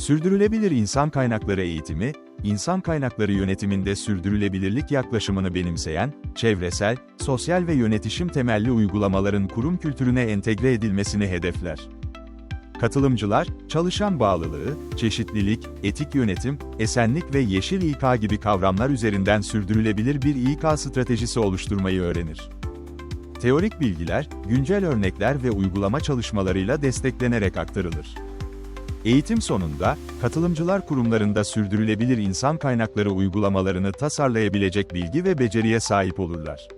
Sürdürülebilir insan kaynakları eğitimi, insan kaynakları yönetiminde sürdürülebilirlik yaklaşımını benimseyen, çevresel, sosyal ve yönetişim temelli uygulamaların kurum kültürüne entegre edilmesini hedefler. Katılımcılar, çalışan bağlılığı, çeşitlilik, etik yönetim, esenlik ve yeşil İK gibi kavramlar üzerinden sürdürülebilir bir İK stratejisi oluşturmayı öğrenir. Teorik bilgiler, güncel örnekler ve uygulama çalışmalarıyla desteklenerek aktarılır. Eğitim sonunda, katılımcılar kurumlarında sürdürülebilir insan kaynakları uygulamalarını tasarlayabilecek bilgi ve beceriye sahip olurlar.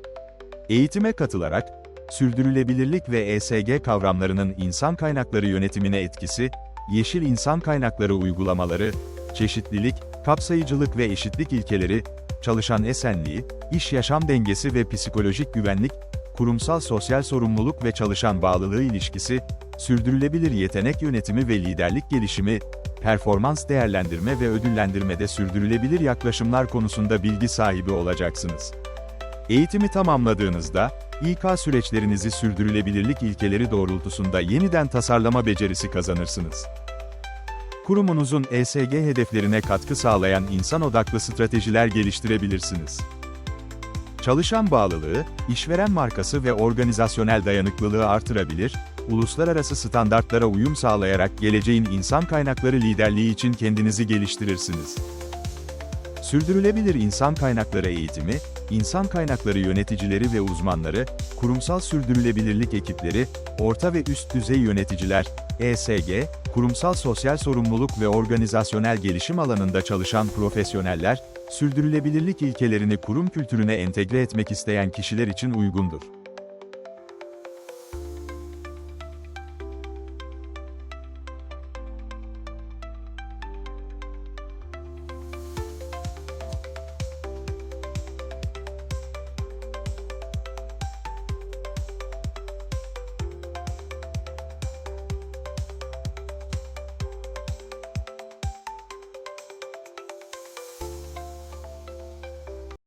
Eğitime katılarak, sürdürülebilirlik ve ESG kavramlarının insan kaynakları yönetimine etkisi, yeşil insan kaynakları uygulamaları, çeşitlilik, kapsayıcılık ve eşitlik ilkeleri, çalışan esenliği, iş-yaşam dengesi ve psikolojik güvenlik, kurumsal sosyal sorumluluk ve çalışan bağlılığı ilişkisi, sürdürülebilir yetenek yönetimi ve liderlik gelişimi, performans değerlendirme ve ödüllendirmede sürdürülebilir yaklaşımlar konusunda bilgi sahibi olacaksınız. Eğitimi tamamladığınızda, İK süreçlerinizi sürdürülebilirlik ilkeleri doğrultusunda yeniden tasarlama becerisi kazanırsınız. Kurumunuzun ESG hedeflerine katkı sağlayan insan odaklı stratejiler geliştirebilirsiniz. Çalışan bağlılığı, işveren markası ve organizasyonel dayanıklılığı artırabilir, uluslararası standartlara uyum sağlayarak geleceğin insan kaynakları liderliği için kendinizi geliştirirsiniz. Sürdürülebilir insan kaynakları eğitimi, insan kaynakları yöneticileri ve uzmanları, kurumsal sürdürülebilirlik ekipleri, orta ve üst düzey yöneticiler, ESG, kurumsal sosyal sorumluluk ve organizasyonel gelişim alanında çalışan profesyoneller, sürdürülebilirlik ilkelerini kurum kültürüne entegre etmek isteyen kişiler için uygundur.